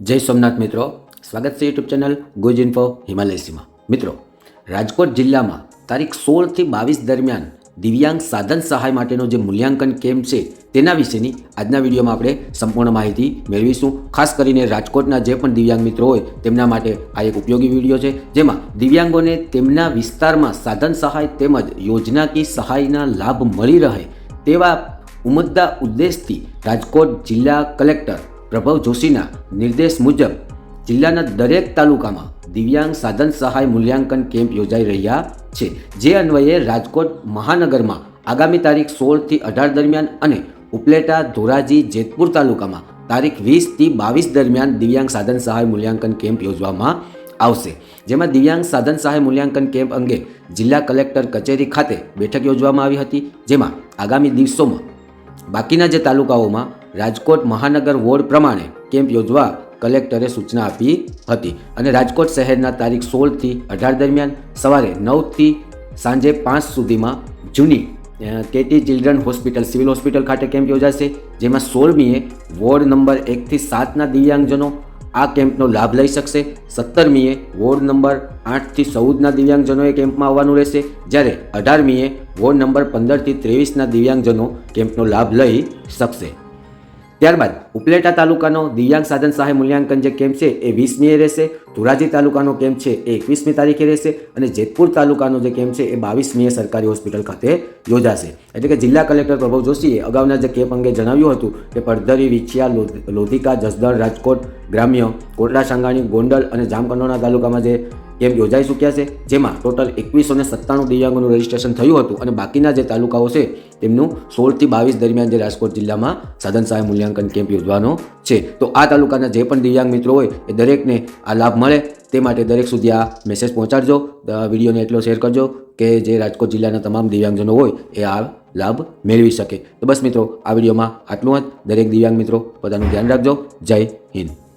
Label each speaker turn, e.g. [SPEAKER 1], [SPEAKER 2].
[SPEAKER 1] જય સોમનાથ મિત્રો. સ્વાગત છે યુટ્યુબ ચેનલ ગુજ ઇન્ફો હિમાલયસીમાં. મિત્રો, રાજકોટ જિલ્લામાં તારીખ સોળથી બાવીસ દરમિયાન દિવ્યાંગ સાધન સહાય માટેનો જે મૂલ્યાંકન કેમ્પ છે, તેના વિશેની આજના વિડીયોમાં આપણે સંપૂર્ણ માહિતી મેળવીશું. ખાસ કરીને રાજકોટના જે પણ દિવ્યાંગ મિત્રો હોય, તેમના માટે આ એક ઉપયોગી વીડિયો છે, જેમાં દિવ્યાંગોને તેમના વિસ્તારમાં સાધન સહાય તેમજ યોજનાકીય સહાયના લાભ મળી રહે તેવા ઉમદા ઉદ્દેશથી રાજકોટ જિલ્લા કલેક્ટર પ્રભવ જોશીના નિર્દેશ મુજબ જિલ્લાના દરેક તાલુકામાં દિવ્યાંગ સાધન સહાય મૂલ્યાંકન કેમ્પ યોજાઈ રહ્યા છે, જે અન્વયે રાજકોટ મહાનગરમાં આગામી તારીખ સોળથી અઢાર દરમિયાન અને ઉપલેટા, ધોરાજી, જેતપુર તાલુકામાં તારીખ વીસથી બાવીસ દરમિયાન દિવ્યાંગ સાધન સહાય મૂલ્યાંકન કેમ્પ યોજવામાં આવશે. જેમાં દિવ્યાંગ સાધન સહાય મૂલ્યાંકન કેમ્પ અંગે જિલ્લા કલેક્ટર કચેરી ખાતે બેઠક યોજવામાં આવી હતી, જેમાં આગામી દિવસોમાં બાકીના જે તાલુકાઓમાં રાજકોટ મહાનગર વોર્ડ પ્રમાણે કેમ્પ યોજવા કલેક્ટરે સૂચના આપી હતી અને રાજકોટ શહેરના તારીખ સોળથી અઢાર દરમિયાન સવારે નવથી સાંજે પાંચ સુધીમાં જૂની KT children hospital, civil hospital ખાતે કેમ્પ યોજાશે, જેમાં સોળમીએ વોર્ડ નંબર એકથી સાતના દિવ્યાંગજનો આ કેમ્પનો લાભ લઈ શકશે. સત્તરમીએ વોર્ડ નંબર આઠથી ચૌદના દિવ્યાંગજનોએ કેમ્પમાં આવવાનું રહેશે, જ્યારે અઢારમીએ વોર્ડ નંબર પંદરથી ત્રેવીસના દિવ્યાંગજનો કેમ્પનો લાભ લઈ શકશે. ત્યારબાદ ઉપલેટા તાલુકાનો દિવ્યાંગ સાધન સહાય મૂલ્યાંકન જે કેમ્પ છે એ વીસમીએ રહેશે. ધોરાજી તાલુકાનો કેમ્પ છે એ એકવીસમી તારીખે રહેશે અને જેતપુર તાલુકાનો જે કેમ્પ છે એ બાવીસમીએ સરકારી હોસ્પિટલ ખાતે યોજાશે. એટલે કે જિલ્લા કલેક્ટર પ્રભવ જોશીએ અગાઉના જે કેમ્પ અંગે જણાવ્યું હતું કે પડધરી, વિછિયા લોધ- લોધિકા, જસદણ, રાજકોટ ગ્રામ્ય કોટડા સાંગાણી, ગોંડલ અને જામકંડોરણા તાલુકામાં જે કેમ્પ યોજાઈ ચૂક્યા છે, જેમાં ટોટલ એકવીસો ને સત્તાણું દિવ્યાંગોનું રજીસ્ટ્રેશન થયું હતું અને બાકીના જે તાલુકાઓ છે, તેમનું સોળથી બાવીસ દરમિયાન જે રાજકોટ જિલ્લામાં સાધન સહાય મૂલ્યાંકન કેમ્પ યોજવાનો છે. તો આ તાલુકાના જે પણ દિવ્યાંગ મિત્રો હોય, એ દરેકને આ લાભ મળે, તે માટે દરેક સુધી આ મેસેજ પહોંચાડજો વિડીયોને એટલો શેર કરજો કે જે રાજકોટ જિલ્લાના તમામ દિવ્યાંગજનો હોય, એ આ લાભ મેળવી શકે. તો બસ મિત્રો, આ વિડીયોમાં આટલું જ. દરેક દિવ્યાંગ મિત્રો, પોતાનું ધ્યાન રાખજો. જય હિન્દ.